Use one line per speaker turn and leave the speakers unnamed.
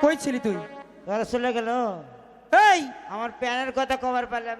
কই ছিলি তুই?
তোরা চলে গেল।
এই!
আমার প্যানের কথা কবার পারলাম না।